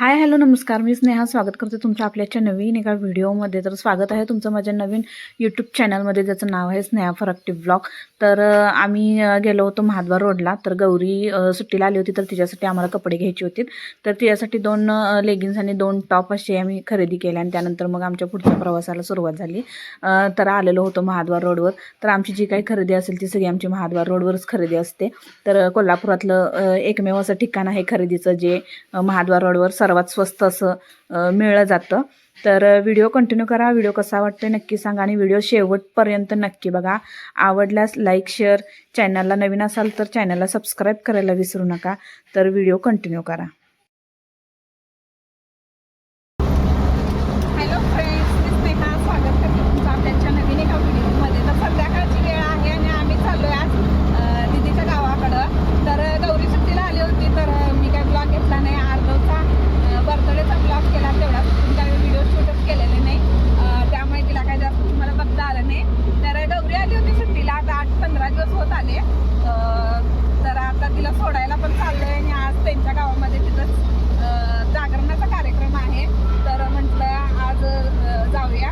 Hi hello नमस्कार. मी स्नेहा. स्वागत करते तुमचं आपल्याच्या नवीन एका व्हिडिओमध्ये. तर स्वागत आहे तुमचं माझ्या नवीन यूट्यूब चॅनलमध्ये ज्याचं नाव आहे स्नेहा फरक्टिव ब्लॉग. तर आम्ही गेलो होतो महाद्वार रोडला. तर गौरी सुट्टीला आली होती तर तिच्यासाठी आम्हाला कपडे घ्यायचे होते. तर तिच्यासाठी दोन लेगिन्स आणि दोन टॉप असे आम्ही खरेदी केले आणि त्यानंतर मग आमच्या पुढच्या प्रवासाला सुरुवात झाली. तर आलेलो होतो महाद्वार रोडवर. तर आमची जी काही खरेदी असेल ती सगळी आमची महाद्वार रोडवरच खरेदी असते. तर कोल्हापुरातलं एकमेव असं ठिकाण आहे खरेदीचं जे महाद्वार रोडवर सर्वात स्वस्त असं मिळलं जातं. तर व्हिडिओ कंटिन्यू करा. व्हिडिओ कसा वाटतो नक्की सांगा आणि व्हिडिओ शेवटपर्यंत नक्की बघा. आवडल्यास लाईक शेअर चॅनलला नवीन असाल तर चॅनलला सबस्क्राईब करायला विसरू नका. तर व्हिडिओ कंटिन्यू करा हॅलो फ्रेंड्स मी स्नेहा स्वागत करते तुमचं आपल्याच्या नवीन एका व्हिडिओमध्ये तर संध्याकाळची वेळ आहे आणि आम्ही चाललोय आज अं, दीदीच्या गावाकडं तर अं, गौरी सुट्टीला आली होती तर अं, मी काय ब्लॉग घेतला नाही आर्धवचा बर्थडेचा ब्लॉग केला तेवढा पण काही व्हिडिओ शूटच केलेले नाही अं, त्यामुळे तिला काही जास्त तुम्हाला बघता आलं नाही तर अं, गौरी आली होती सुट्टीला आता आठ पंधरा दिवस होत आले अं, तर आता तिला सोडायला पण चाललोय आणि आज त्यांच्या गावामध्ये तिथंच अं, जागरणाचा कार्यक्रम आहे तर म्हटलं आज अं, जाऊया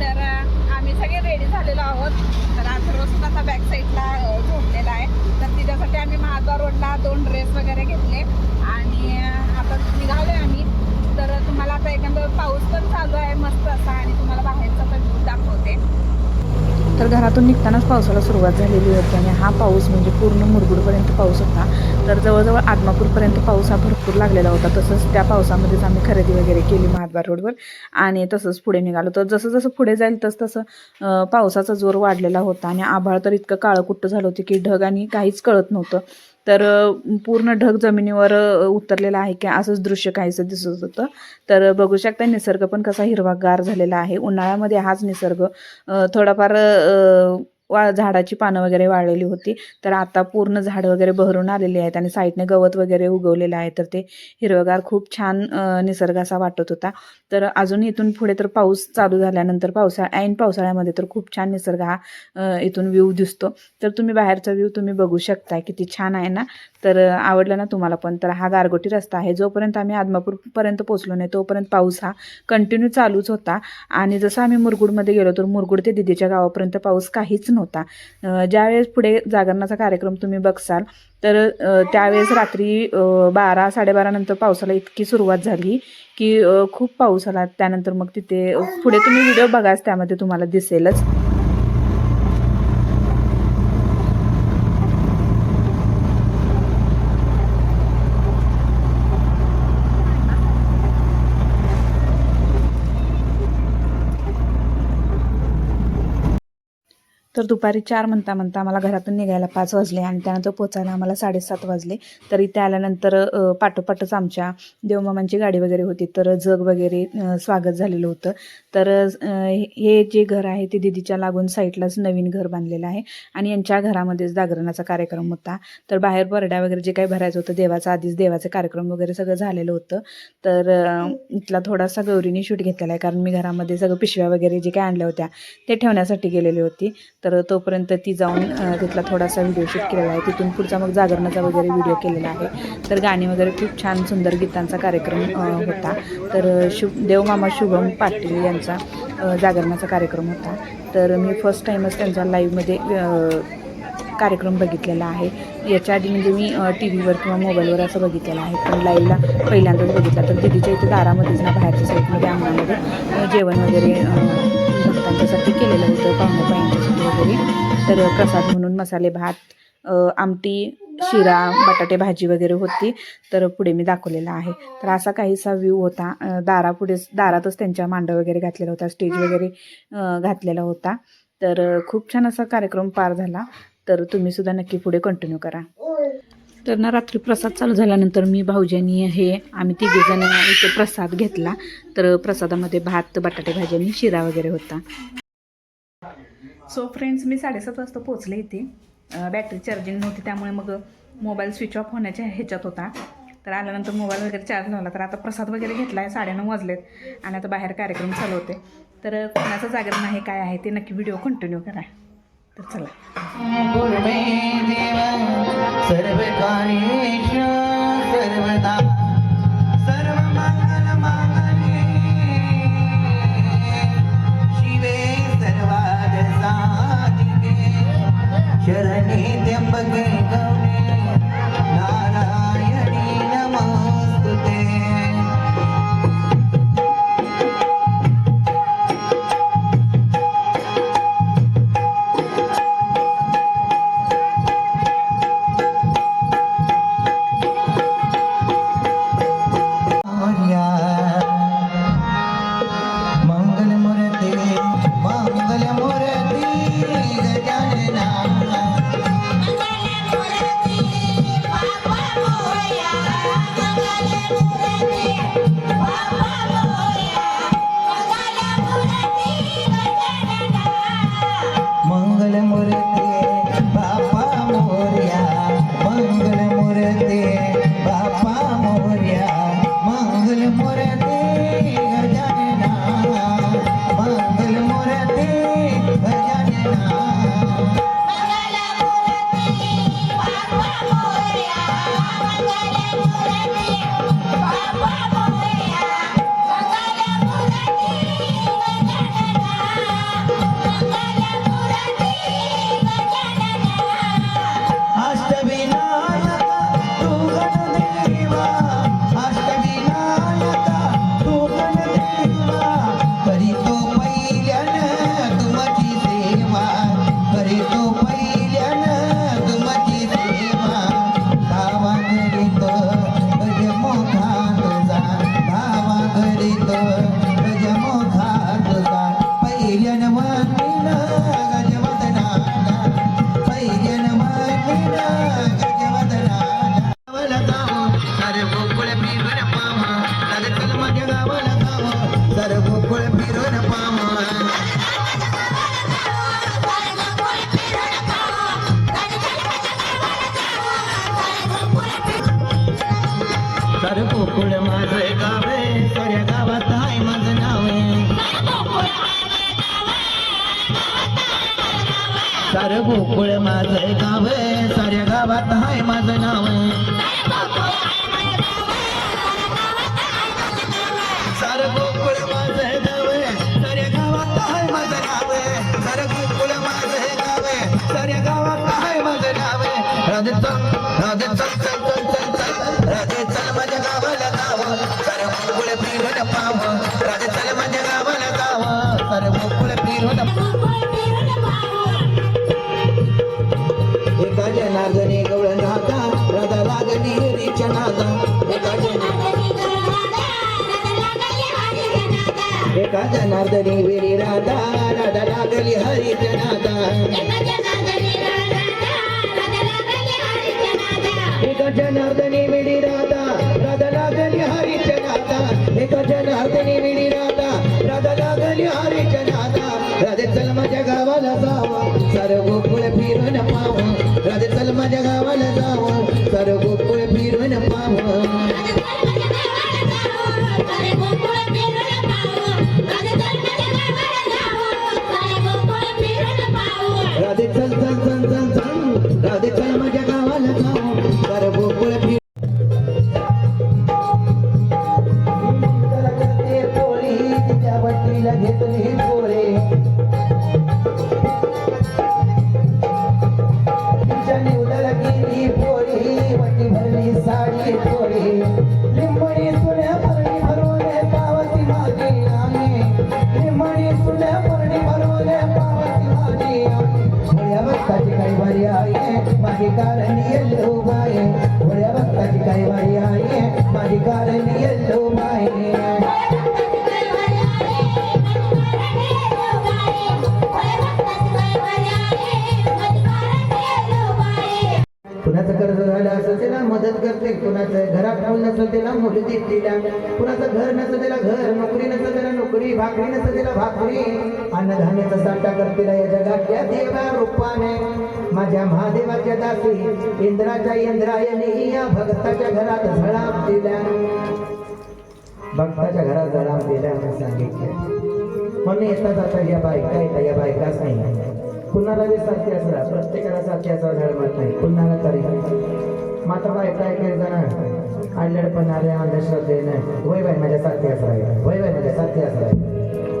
तर अं, आम्ही सगळे रेडी झालेलो आहोत तर आज रोज सुद्धा आता बॅक साईडला अं, झोपलेला आहे तर तिच्यासाठी आम्ही महाद्वार रोडला दोन ड्रेस वगैरे घेतले आणि अं, आता निघालोय आम्ही तर तुम्हाला आता एखादं पाऊस पण चालू आहे मस्त असा आणि तुम्हाला बाहेरचा पण view दाखवते तर निघतानाच पावसाला सुरुवात झालेली होती आणि हा पाऊस म्हणजे पूर्ण मुरगुडपर्यंत पाऊस होता. तर जवळजवळ आदमापूरपर्यंत पाऊस हा भरपूर लागलेला होता. तसंच त्या पावसामध्येच आम्ही खरेदी वगैरे केली महाद्वार रोडवर आणि तसंच पुढे निघालो. तर जसं जसं पुढे जाईल तसं तसं पावसाचा जोर वाढलेला होता आणि आभाळ तर इतकं काळं कुट्ट झालं होतं की ढग आणि काहीच कळत नव्हतं. तर पूर्ण ढग जमिनीवर उतरलेलं उतरलेला आहे की असंच दृश्य काहीसं दिसत होतं. तर बघू शकता निसर्ग पण कसा हिरवागार झालेला आहे. उन्हाळ्यामध्ये हाच निसर्ग. थोडाफार वा झाडाची पानं वगैरे वाळलेली होती. तर आता पूर्ण झाड वगैरे बहरून आलेली आहेत आणि साईडने गवत वगैरे उगवलेलं आहे. तर ते हिरवगार खूप छान अ, निसर्ग असा वाटत होता. तर अजून इथून पुढे तर पाऊस चालू झाल्यानंतर पावसाळा ऐन पावसाळ्यामध्ये तर खूप छान निसर्ग हा इथून व्ह्यू दिसतो. तर तुम्ही बाहेरचा व्ह्यू तुम्ही बघू शकता किती छान आहे ना? तर आवडलं ना तुम्हाला पण? तर हा गारगोटी रस्ता आहे. जोपर्यंत आम्ही आदमापूरपर्यंत पोहोचलो नाही तोपर्यंत पाऊस हा कंटिन्यू चालूच होता. आणि जसं आम्ही मुरगुडमध्ये गेलो तर मुरगुड ते दिदीच्या गावापर्यंत पाऊस काहीच नव्हता. ज्यावेळेस पुढे जागरणाचा कार्यक्रम तुम्ही बघसाल तर त्यावेळेस रात्री बारा साडेबारा नंतर पावसाला इतकी सुरुवात झाली की खूप पाऊस आला. त्यानंतर मग तिथे पुढे तुम्ही व्हिडिओ बघाच त्यामध्ये तुम्हाला दिसेलच. तर दुपारी चार म्हणता म्हणता आम्हाला घरातून निघायला पाच वाजले आणि त्यानंतर पोचायला आम्हाला साडेसात वाजले. तर इथे आल्यानंतर पाठोपाठच आमच्या देवमामांची गाडी वगैरे होती. तर जग वगैरे स्वागत झालेलं होतं. तर हे जे घर आहे ते दिदीच्या लागून साईडलाच नवीन घर बांधलेलं आहे आणि यांच्या घरामध्येच जागरणाचा कार्यक्रम होता. तर बाहेर परड्या वगैरे जे काही भरायचं होतं देवाचा आधीच देवाचे कार्यक्रम वगैरे सगळं झालेलं होतं. तर इथला थोडासा गौरीने शूट घेतलेला आहे. कारण मी घरामध्ये सगळं पिशव्या वगैरे जे काही आणल्या होत्या ते ठेवण्यासाठी गेलेली होती. तर तोपर्यंत ती जाऊन तिथला थोडासा व्हिडिओ शूट केलेला आहे. तिथून पुढचा मग जागरणाचा वगैरे व्हिडिओ केलेला आहे. तर गाणी वगैरे खूप छान सुंदर गीतांचा कार्यक्रम होता. तर शुभ देवमामा शुभम पाटील यांचा जागरणाचा कार्यक्रम होता. तर मी फर्स्ट टाईमच त्यांचा लाईव्हमध्ये कार्यक्रम बघितलेला आहे. याच्या आधी म्हणजे मी टी व्हीवर किंवा मोबाईलवर असं बघितलेलं आहे. पण लाईव्हला पहिल्यांदाच बघितला. तर दिदीच्या इथे दारामध्येच ना बाहेरच्या साईडमध्ये अंगणामध्ये जेवण वगैरे भक्तांच्यासाठी केलेलं होतं. पाहुणे पायांच्यासाठी तर प्रसाद म्हणून मसाले भात आमटी शिरा बटाटे भाजी वगैरे होती. तर पुढे मी दाखवलेला आहे. तर असा काहीसा व्ह्यू होता. अ, दारापुढे दारातच त्यांच्या मांडव वगैरे घातलेला होता. स्टेज वगैरे घातलेला होता. तर खूप छान असा कार्यक्रम पार झाला. तर तुम्ही सुद्धा नक्की पुढे कंटिन्यू करा. तर ना रात्री प्रसाद चालू झाल्यानंतर मी भाऊजांनी हे आम्ही तिघेजण इथे प्रसाद घेतला. तर प्रसादामध्ये भात बटाटे भाजी आणि शिरा वगैरे होता. सो फ्रेंड्स मी साडेसात वाजता पोचले इथे. बॅटरी चार्जिंग नव्हती त्यामुळे मग मोबाईल स्विच ऑफ होण्याच्या ह्याच्यात होता. तर आल्यानंतर मोबाईल वगैरे चार्ज लावला तर आता प्रसाद वगैरे घेतला आहे साडेनऊ वाजलेत आणि आता बाहेर कार्यक्रम चालू होते. तर कोणाचं जागरण आहे काय आहे ते नक्की व्हिडिओ कंटिन्यू करा. तर चला. सर्व सर्वदा सर्व गोकुळ माझं गाव आहे साऱ्या गावात हाय माझं नाव नादा एका जनार्दनी वेरी राधा राधा लागली हरीच्या नादा एका जनार्दनी वेडी राधा राधा लागली हरीच्या नादा एका जनार्दनी वेडी राधा राधा लागली हरीच्या नादा राधे चल माझ्या गावाला जावं सार गोकुळ फिरून पाव. राधे चल माझ्या गावाला पटरीला घेतली मस्जिद दिल्या कुणाचं घर नसं त्याला घर नोकरी नसं त्याला नोकरी भाकरी नसं त्याला भाकरी. अन्नधान्याचा साठा करतील या जगातल्या देवा रूपाने माझ्या महादेवाच्या दासी इंद्राच्या इंद्रायणी या भक्ताच्या घरात झळाप दिल्या. भक्ताच्या घरात झळाप दिल्या म्हणून सांगितलं. म्हणून येतात आता या बायका येतात या बायकाच नाही. कुणाला बी साथी असला प्रत्येकाला साथी असा धर्मात नाही. कुणाला तरी मात्र बायका एक एक जण अल्लडपण आले अंधश्रद्धेनं वय बाय माझ्या साथी असाय वय बाय माझ्या साथी असला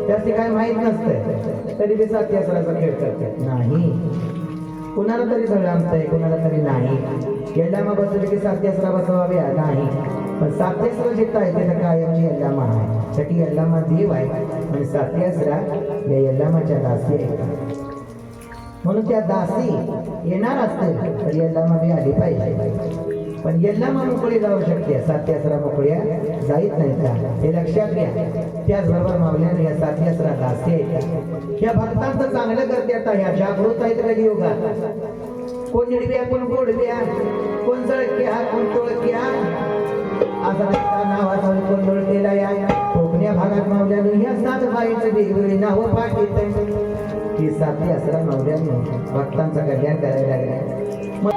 त्याची काय माहीत नसतंय. तरी बी साथी असल्याचा खेळ करते नाही. कुणाला तरी सगळं आमचं कुणाला तरी नाही. यल्लामा बसवली की साथी असरा बसवाव्या नाही. पण साथी असरा जिथं आहे तिथं कायमची यल्लामा आहे. साठी यल्लामा देव आहे. आणि साथी असरा या यल्लामाच्या दासी आहे. म्हणून त्या दासी येणार असतील तर यल्लामा मी आली पाहिजे. पण यांना मोकळी जाऊ शकते. साथी असरा मोकळ्या जाईत नाही का? हे लक्षात घ्या. त्याचबरोबर मावल्याने या साथी असरा आहेत या भक्तांचं चांगलं करते आता ह्या. जागृत आहेत कधी कोण निडव्या कोण गोडव्या कोण जळक्या कोण टोळक्या असा नावाचा कोण लोळकेला या कोकण्या भागात मावल्यानं ह्या सात बाईचं वेगवेगळी नावं पाठीत ही साथी असरा मावल्यानं भक्तांचं कल्याण करायला लागल्या